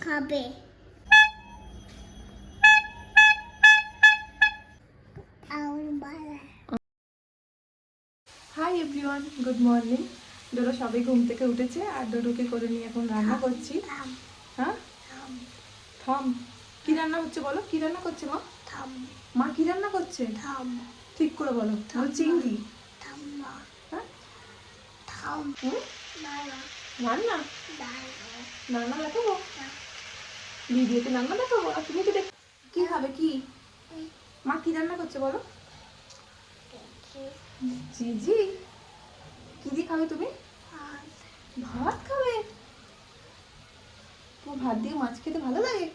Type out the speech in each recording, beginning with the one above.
খাবে। বাবা high everyone good morning Dodo সবাই ঘুম থেকে উঠেছে আর ডোডোকে করে নিয়ে এখন রান্না করছি। হ্যাঁ? থাম। কি রান্না হচ্ছে বলো? কি রান্না করছে মা? থাম। মা কি রান্না করছে? থাম। ঠিক করে বলো। চিংড়ি। হ্যাঁ? রান্না রান্না দেখাবো? ভিডিওতে রান্না দেখাবো? আর তুমি দেখ কি খাবে কি? মা কি রান্না করছে বলো? জি জি কি দিয়ে খাবে তুমি? ভাত খাবে? তো ভাত দিয়ে মাছ খেতে ভালো লাগে?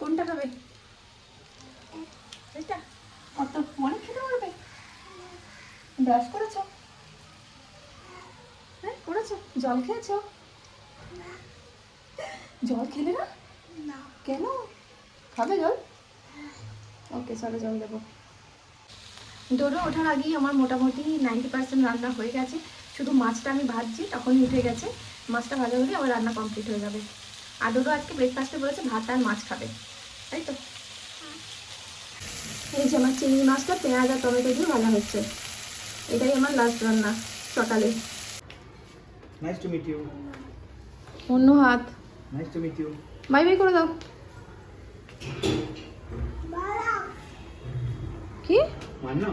কোনটা খাবে? এটা। কত অনেক খেতে পারবে। ব্রাশ করেছ? জল খেয়েছো? জল খেলে না? না। কেন? খাবে জল? ওকে চলো জল দেবো। ডোডো ওঠার আগেই আমার মোটামুটি নাইনটি পার্সেন্ট রান্না হয়ে গেছে। শুধু মাছটা আমি ভাজছি তখনই উঠে গেছে। মাছটা ভাজা হলে আমার রান্না কমপ্লিট হয়ে যাবে। আর ডোডো আজকে ব্রেকফাস্টে বলেছে ভাত আর মাছ খাবে। তাই তো? এই যে আমার চিংড়ি মাছটা পেঁয়াজ আর টমেটো দিয়ে ভাজা হচ্ছে। এটাই আমার লাস্ট রান্না সকালে। Nice to meet you. অন্য হাত Nice to meet you. Bye bye করে দাও কি Manna.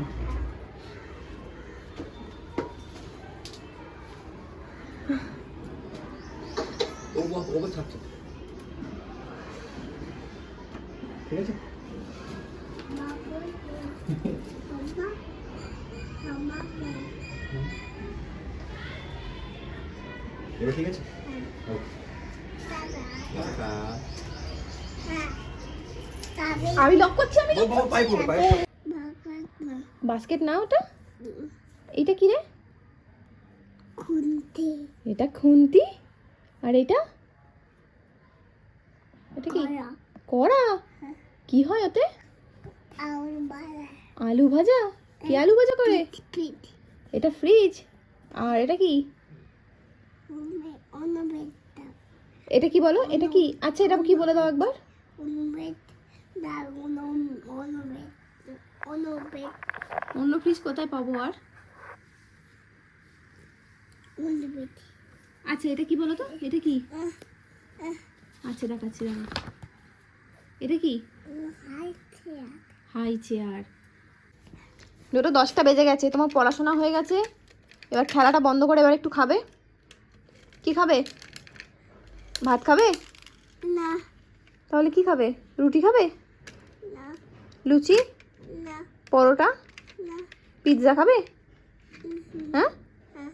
ওগো ওগো থাকছে ঠিক আছে এবার ঠিক আছে? আমি লক করছি আমি। বাস্কেট না ওটা। এটা কি রে? খুনতে। এটা খুন্তি? আর এটা? এটা কি? কড়া। কি হয় ওতে? আলু ভাজা। কি আলু ভাজা করে? এটা ফ্রিজ? আর এটা কি? এটা কি বলো? এটা কি? আচ্ছা এটা কি বলে দাও একবার? অন্য ফ্রিজ কোথায় পাবো আর? আচ্ছা এটা কি বলো তো? এটা কি? আচ্ছা দেখাচ্ছি দাঁড়া এটা কি? High chair. High chair. দুটো দশটা বেজে গেছে তোমার পড়াশোনা হয়ে গেছে। এবার খেলাটা বন্ধ করে এবার একটু খাবে। কি খাবে? ভাত খাবে? না। তাহলে কি খাবে? রুটি খাবে? না। লুচি? না। পরোটা? না। পিৎজা খাবে? হ্যাঁ? হ্যাঁ।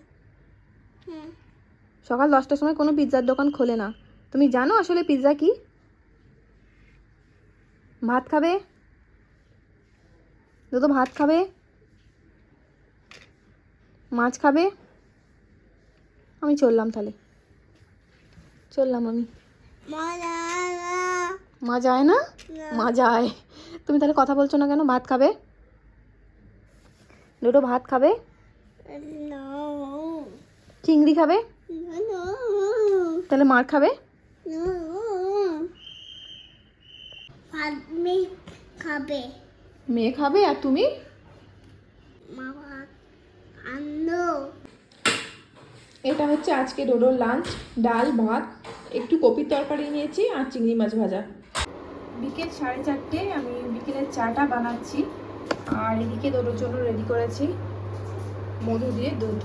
হ্যাঁ। সকাল দশটার সময় কোনো পিৎজার দোকান খোলে না। তুমি জানো আসলে পিৎজা কি? ভাত খাবে? দুটো ভাত খাবে? মাছ খাবে? আমি চললাম তাহলে। চললাম আমি। মা যায় না? মা যায়। তুমি তাহলে কথা বলছো না কেন? ভাত খাবে? দুটো ভাত খাবে? চিংড়ি খাবে? তাহলে মার খাবে. খাবে। মেয়ে খাবে আর তুমি? মামা আনো এটা হচ্ছে আজকে ডোডোর লাঞ্চ ডাল ভাত একটু কপির তরকারি নিয়েছি আর চিংড়ি মাছ ভাজা। বিকেল সাড়ে চারটে আমি বিকেলের চাটা বানাচ্ছি আর এদিকে ডোডোর জন্য রেডি করেছি মধু দিয়ে দুধ।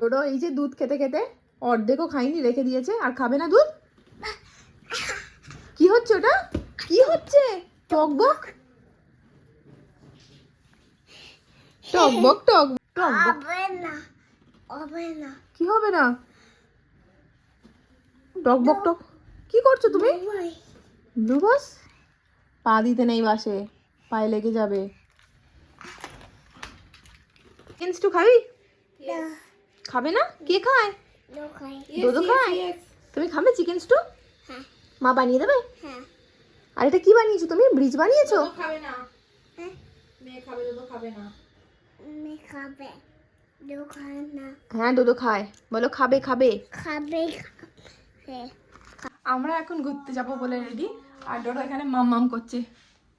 ডোডো এই যে দুধ খেতে খেতে অর্ধেকও খাইনি রেখে দিয়েছে আর খাবে না দুধ? ওটা কি হচ্ছে? টকবক? টকবক টক টকবক। হবে না কি হবে না? টকবক টক। কি করছ তুমি? Blue bus? পা দিতে নেই বাসে পায়ে লেগে যাবে। চিকেন স্টু খাবি খাবে না? কে খায়? খায়? তুমি খাবে চিকেন স্টু? হ্যাঁ। মা বানিয়ে দেবে? হ্যাঁ। আর এটা কি বানিয়েছো তুমি? ব্রিজ বানিয়েছো? খাবে না। হ্যাঁ। মেয়ে খাবে তো খাবে না। আমি খাবে। হ্যাঁ ডোডো খায়। বলো খাবে খাবে। খাবে খাবে। আমরা এখন ঘুরতে যাব বলে রেডি। আর ডোডো এখানে মাম মাম করছে।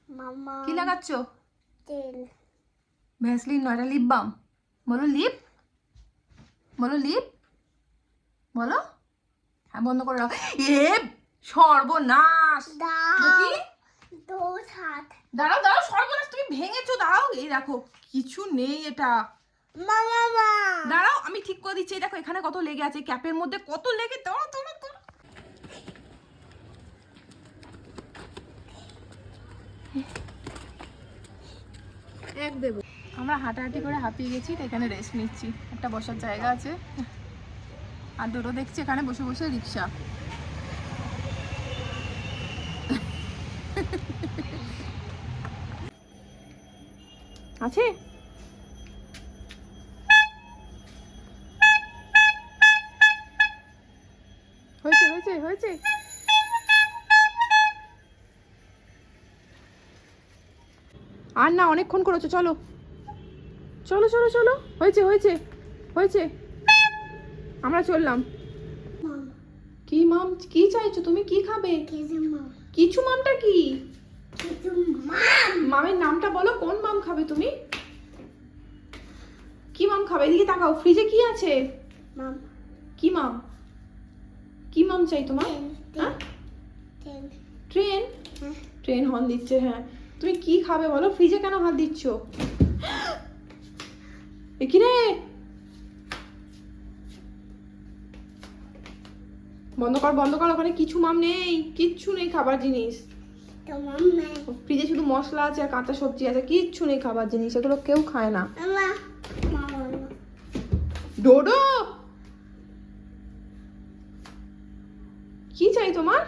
মামা কি লাগাচ্ছ? তেল। ভ্যাসলিন নয়টা লিপ বাম বলো লিপ বলো লিপ বলো। হ্যাঁ বন্ধ করে দাও। এ সর্বনাশ। দেখি। দাঁড়াও দাঁড়াও সর্বনাশ তুমি ভেঙেছো দাঁড়াও। এই দেখো কিছু নেই এটা। দাঁড়াও আমি ঠিক করে দিচ্ছি। এই দেখো এখানে কত লেগে আছে ক্যাপের মধ্যে কত লেগে দাঁড়াও দাঁড়াও দাঁড়াও। এক দেবো। আমরা হাঁটাহাঁটি করে হাঁপিয়ে গেছি তো এখানে রেস্ট নিচ্ছি। একটা বসার জায়গা আছে। আর দুটো দেখছি এখানে বসে বসে রিক্সা। আছে? হয়েছে হয়েছে হয়েছে। আর না অনেকক্ষণ করেছ চলো। চলো চলো চলো। হয়েছে হয়েছে হয়েছে। আমরা চললাম। কি মাম? কি চাইছো? তুমি কি খাবে? কিছু মাম? কিছু মামটা কি? মামের নামটা বলো কোন মাম খাবে তুমি? কি মাম খাবে? এদিকে তাকাও ফ্রিজে কি আছে? মাম। কি মাম? কি মাম চাই তোমার? হ্যাঁ? ট্রেন হ্যাঁ। ট্রেন হর্ন দিচ্ছে হ্যাঁ। তুমি কি খাবে বলো? ফ্রিজে কেন হাত দিচ্ছ? এ রে বন্ধ কর বন্ধ কর ওখানে কিছু মাম নেই কিচ্ছু নেই খাবার জিনিস। ফ্রিজে শুধু মশলা আছে আর কাঁচা সবজি আছে কিচ্ছু নেই খাবার জিনিস এগুলো কেউ খায় না। ডোডো! কি চাই তোমার?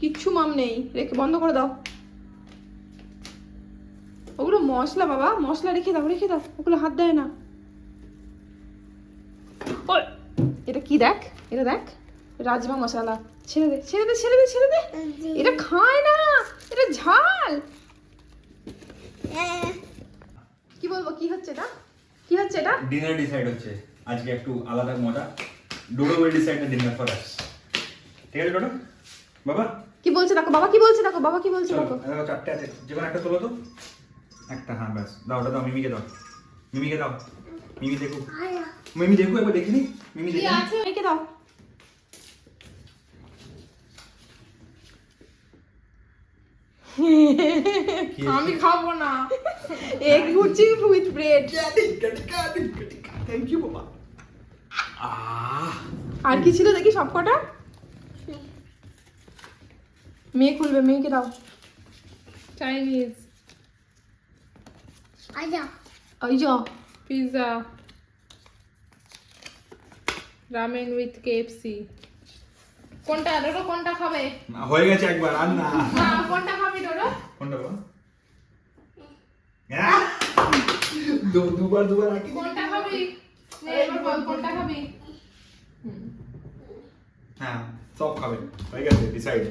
কিচ্ছু মাম নেই রেখে বন্ধ করে দাও। ওগুলো মশলা বাবা মশলা রেখে দাও রেখে দাও ওগুলো হাত দেয় না। এটা কি দেখ? এটা দেখ? রাজমা মশালা। ছেড়ে দে ছেড়ে দে ছেড়ে দে ছেড়ে দে। এটা খায় না এটা ঝাল। কি বলব কি হচ্ছে এটা? কি হচ্ছে এটা? ডিনার ডিসাইড হচ্ছে। আজকে একটু আলাদা মজা। Dodo will decide the dinner for us ঠিক আছে ডোডো? বাবা? কি বলছে দেখো বাবা কি বলছে দেখো বাবা কি বলছে দেখো। দেখো চারটে আছে। যে কোনো একটা তোলো তো। একটা হ্যাঁ ব্যাস। দাও ওটা দাও মিমিকে দাও। মিমিকে দাও। মিমি দেখুক। আয়া। মিমি দেখুক একবার দেখিনি মিমি দেখি দাও। আমি খাব না। Egg bhurji with bread thank you বাবা। আহ। আর কি ছিল দেখি সব কটা? মেয়ে খুলবে মেয়েকে দাও। চাইনিজ আয়া ওই যো। পিৎজা রামেন উইথ কেএফসি কোনটা? ডোডো কোনটা খাবে? না, হয়ে গেছে একবার আর না। কোনটা খাবি ডোডো? কোনটা আহ! দু- দুবার দুবার আঁকি কোনটা খাবি? এবার বল কোনটা খাবি? হ্যাঁ সব খাবে। হয়ে গেছে ডিসাইড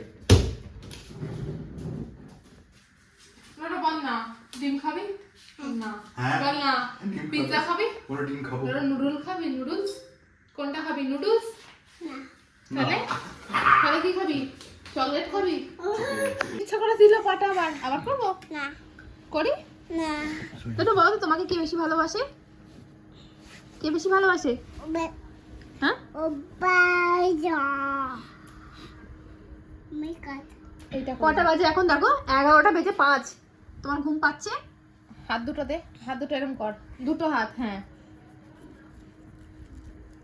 ডোডো বল না। ডিম খাবি? না। হ্যাঁ। বল না। পিৎজা খাবি? পুরো ডিম খাব। ডোডো নুডল খাবি? নুডলস? কোনটা খাবি? নুডলস? না। তাহলে তাহলে কি খাবি? চকলেট খাবি? ইচ্ছা করে দিল পাটা আবার। আবার করব? না। করি? না। তো বলো তো তোমাকে কে বেশি ভালোবাসে? কে বেশি ভালোবাসে? হ্যাঁ? ও বাইজা মেকাত এইটা কটা বাজে এখন দেখো? এগারোটা বেজে পাঁচ। তোমার ঘুম পাচ্ছে? হাত দুটো দে। হাত দুটো এরকম কর। দুটো হাত হ্যাঁ।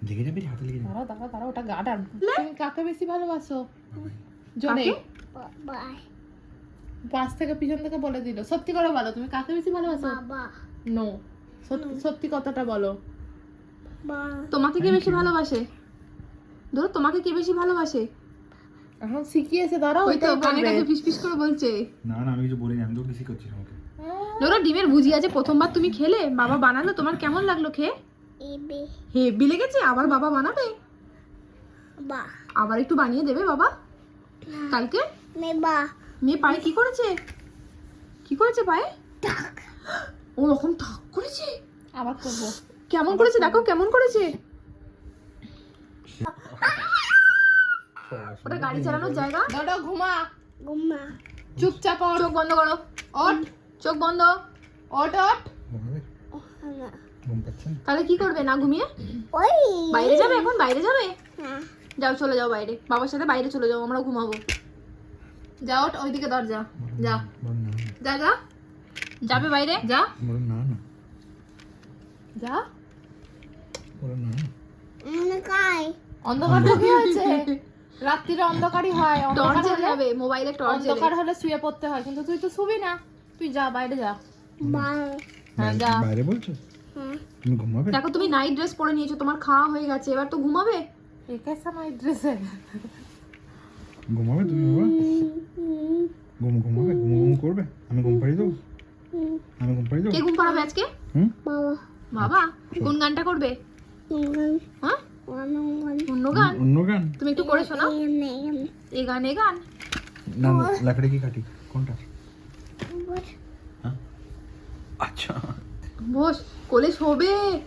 লেগে যাবে হাতে লেগে যাবে। দাঁড়াও দাঁড়াও দাঁড়াও ওটা গার্ডার তুমি কাকে বেশি ভালোবাসো? জোরে। কাকে? পাশ থেকে পিছন থেকে বলে দিল। সত্যি করে বলো তুমি কাকে বেশি ভালোবাসো? বাবা। নো সত্যি কথাটা বলো। তোমাকে কে বেশি ভালোবাসে? ধরো তোমাকে কে বেশি ভালোবাসে? এখন শিখিয়েছে দাঁড়াও ওই তো কানে কাছে ফিস ফিস করে বলছে। না না আমি কিছু বলিনি আমি তো বেশি করছি আমাকে। ধরো ডিমের ভুজি আছে প্রথমবার তুমি খেলে বাবা বানালো তোমার কেমন লাগল খেয়ে? হেভি লেগেছে আবার বাবা বানাবে? আবার একটু বানিয়ে দেবে বাবা? কালকে? মেয়ে পায়ে কি করেছে? কি করেছে পায়ে? ওরকম থাক করেছে? আবার করব। কেমন করেছে? দেখো কেমন করেছে? ওটা গাড়ি চালানোর জায়গা? ডোডো ঘুমা। গুম্মা চুপচাপ চোখ বন্ধ করো। ওঠ। চোখ বন্ধ। ওঠ ওঠ ঘুমাবে ঘুম পাচ্ছে না তাহলে কি করবে? না ঘুমিয়ে? ওই। বাইরে যাবে এখন? বাইরে যাবে? হ্যাঁ যাও চলে যাও বাইরে। বাবার সাথে বাইরে চলে যাও আমরা ঘুমাবো। যা ওঠ ওইদিকে দরজা। যা। যা যা। যাবে বাইরে? যা। বলো না না। যা। বলো না না। কাই? অন্ধকারটা কি হয়েছে রাত্রিরে অন্ধকারই হয়। টর্চ যাবে মোবাইলে টর্চ অন্ধকার হলে শুয়ে পড়তে হয় কিন্তু তুই তো শুবি না। তুই যা বাইরে যা। হ্যাঁ বাইরে- যা। ঘুমাবে? দেখো তুমি নাইট ড্রেস পরে নিয়েছো তোমার খাওয়া হয়ে গেছে এবার তো ঘুমাবে? একেসা নাই ড্রেসে ঘুমাবে তুমি বাবা? ঘুম ঘুমাবে? ঘুম ঘুম করবে? আমি ঘুম পাড়িয়ে দেবো? আমি ঘুম পাড়িয়ে কে ঘুম পাড়াবে আজকে? হুম? বাবা। বাবা কোন গানটা করবে? হ্যাঁ? অন্য গান? অন্য গান? তুমি একটু করে শোনাও। এই গান এই গান। না না লাকড়ি কি কাটি। কোনটা? হ্যাঁ? আচ্ছা। বস কোলে শোবে?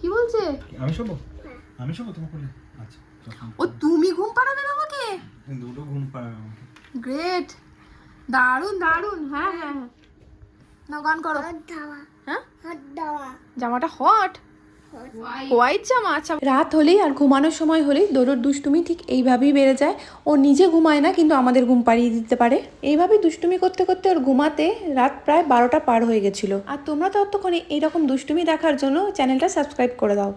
কি বলছে? আমি শোবো? আমি শোবো তোমার কোলে? আচ্ছা ও তুমি ঘুম পাড়াবে বাবাকে দুটো ঘুম পাড়াবে আমাকে। গ্রেট দারুণ দারুণ হ্যাঁ হ্যাঁ হ্যাঁ। না গান করো। হট দাওয়া। হ্যাঁ? হট দাওয়া। জামাটা হট হোয়াইট জামা আচ্ছা। রাত হলেই আর ঘুমানোর সময় হলেই দৌড়োর দুষ্টুমি ঠিক এইভাবেই বেড়ে যায়। ও নিজে ঘুমায় না, কিন্তু আমাদের ঘুম পাড়িয়ে দিতে পারে। এইভাবে দুষ্টুমি করতে করতে ওর ঘুমাতে রাত প্রায় বারোটা পার হয়ে গেছিল। আর তোমরা ততক্ষণে এইরকম দুষ্টুমি দেখার জন্য চ্যানেলটা সাবস্ক্রাইব করে দাও।